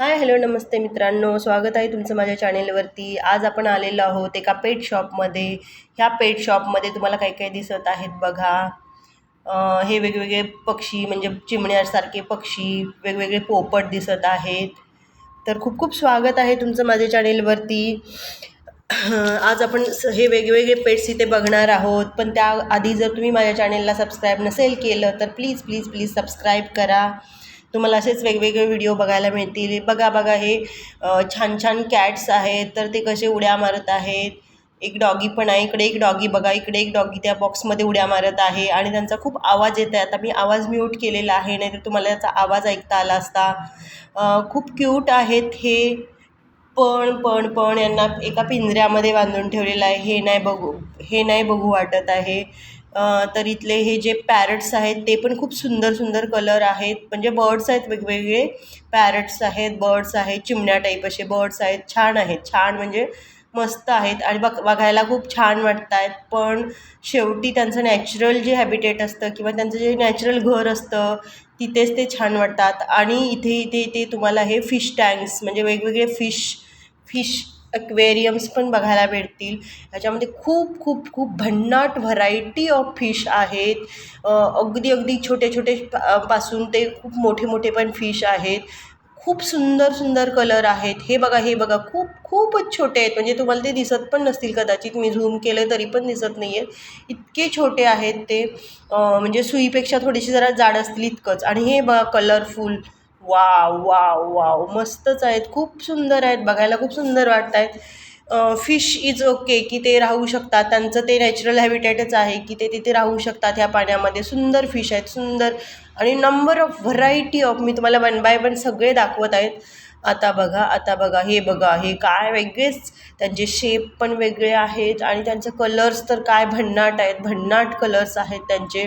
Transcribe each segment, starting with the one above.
Hi hello नमस्ते मित्रांनो. स्वागत आहे तुमचं माझ्या चॅनेलवरती. आज आपण आलेलो आहोत एका पेट शॉपमध्ये ह्या पेट शॉपमध्ये तुम्हाला काही काही दिसत आहेत बघा. हे वेगवेगळे पक्षी म्हणजे चिमण्यासारखे पक्षी वेगवेगळे पोपट दिसत आहेत. तर खूप खूप स्वागत आहे तुमचं माझ्या चॅनेलवरती. आज आपण स- हे वेगवेगळे पेट्स इथे बघणार आहोत. पण त्या आधी जर तुम्ही माझ्या चॅनेलला सबस्क्राईब नसेल केलं तर प्लीज प्लीज प्लीज सबस्क्राईब करा. तुम्हाला असेच वेगवेगळे व्हिडिओ बघायला मिळतील. बघा बघा हे छान छान कॅट्स आहेत. तर ते कसे उड्या मारत आहेत. एक डॉगी पण आहे. इकडे एक डॉगी बघा. इकडे एक डॉगी त्या बॉक्समध्ये उड्या मारत आहे आणि त्यांचा खूप आवाज येत आहे. आता मी आवाज म्यूट केलेला आहे नाहीतर तुम्हाला याचा आवाज ऐकता आला असता. खूप क्यूट आहेत हे. पण पण पण यांना एका पिंजऱ्यामध्ये बांधून ठेवलेलं आहे. हे नाही बघू हे नाही बघू वाटत आहे. तर इथले हे जे पॅरट्स आहेत ते पण खूप सुंदर सुंदर कलर आहेत. म्हणजे बर्ड्स आहेत वेगवेगळे. पॅरट्स आहेत बर्ड्स आहेत चिमण्या टाईप असे बर्ड्स आहेत. छान आहेत. छान म्हणजे मस्त आहेत. आणि बघ बघायला खूप छान वाटत आहेत पण शेवटी त्यांचं नॅचरल जे हॅबिटेट असतं किंवा त्यांचं जे नॅचरल घर असतं तिथेच ते छान वाटतात. आणि इथे इथे इथे तुम्हाला हे फिश टँक्स म्हणजे वेगवेगळे फिश फिश ॲक्वेरियम्स पण बघायला भेटतील. ह्याच्यामध्ये खूप खूप खूप भन्नाट व्हरायटी ऑफ फिश आहेत. अगदी अगदी छोटे छोटे पासून ते खूप मोठे मोठे पण फिश आहेत. खूप सुंदर सुंदर कलर आहेत. हे बघा हे बघा. खूप खूपच छोटे आहेत. म्हणजे तुम्हाला ते दिसत पण नसतील कदाचित. मी झूम केलं तरी पण दिसत नाही आहेत इतके छोटे आहेत ते. म्हणजे सुईपेक्षा थोडीशी जरा जाड असतील इतकंच. आणि हे बघा कलरफुल वाव वाव वाव. मस्तच आहेत. खूप सुंदर आहेत. बघायला खूप सुंदर वाटत आहेत फिश इज ओके की ते राहू शकतात. त्यांचं ते नॅचरल हॅबिटॅटच आहे की ते तिथे राहू शकतात ह्या पाण्यामध्ये. सुंदर फिश आहेत. सुंदर आणि नंबर ऑफ व्हरायटी ऑफ मी तुम्हाला वन बाय वन सगळे दाखवत आहेत. आता बघा आता बघा हे बघा हे काय वेगळेच. त्यांचे शेप पण वेगळे आहेत आणि त्यांचे कलर्स तर काय भन्नाट आहेत. भन्नाट कलर्स आहेत त्यांचे.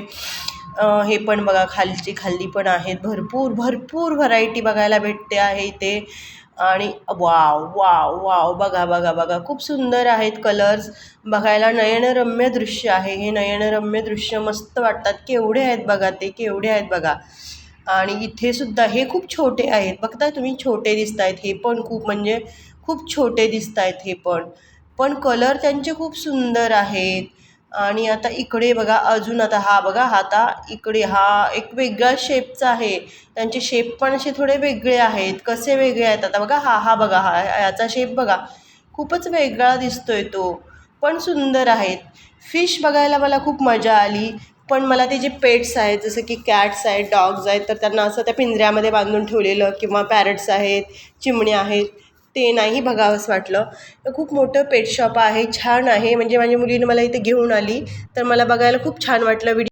हे पण बघा खालची खाल्ली पण आहेत. भरपूर भरपूर व्हरायटी बघायला भेटते आहे इथे. आणि वाव वाव वाव. बघा बघा बघा. खूप सुंदर आहेत कलर्स बघायला नयनरम्य दृश्य आहे. हे नयनरम्य दृश्य मस्त वाटतात. केवढे आहेत बघा ते केवढे आहेत बघा. आणि इथे सुद्धा हे खूप छोटे आहेत. बघताय तुम्ही छोटे दिसत आहेत हे पण खूप म्हणजे खूप छोटे दिसत आहेत हे पण. पण कलर त्यांचे खूप सुंदर आहेत. आणि आता इकडे बघा अजून आता हा बघा हा आता इकडे हा एक वेगळा शेपचा आहे. त्यांचे शेप पण असे थोडे वेगळे आहेत. कसे वेगळे आहेत? आता बघा हा हा बघा हा याचा शेप बघा. खूपच वेगळा दिसतोय तो पण सुंदर आहेत. फिश बघायला मला खूप मजा आली पण मला ते जे पेट्स आहेत जसं की कॅट्स आहेत डॉग्स आहेत तर त्यांना असं त्या पिंजऱ्यामध्ये बांधून ठेवलेलं किंवा पॅरट्स आहेत चिमण्या आहेत ते नाही बघावंसं वाटलं. खूप मोठं पेट शॉप आहे छान आहे. म्हणजे माझ्या मुलीनं मला इथे घेऊन आली. तर मला बघायला खूप छान वाटलं. व्हिडिओ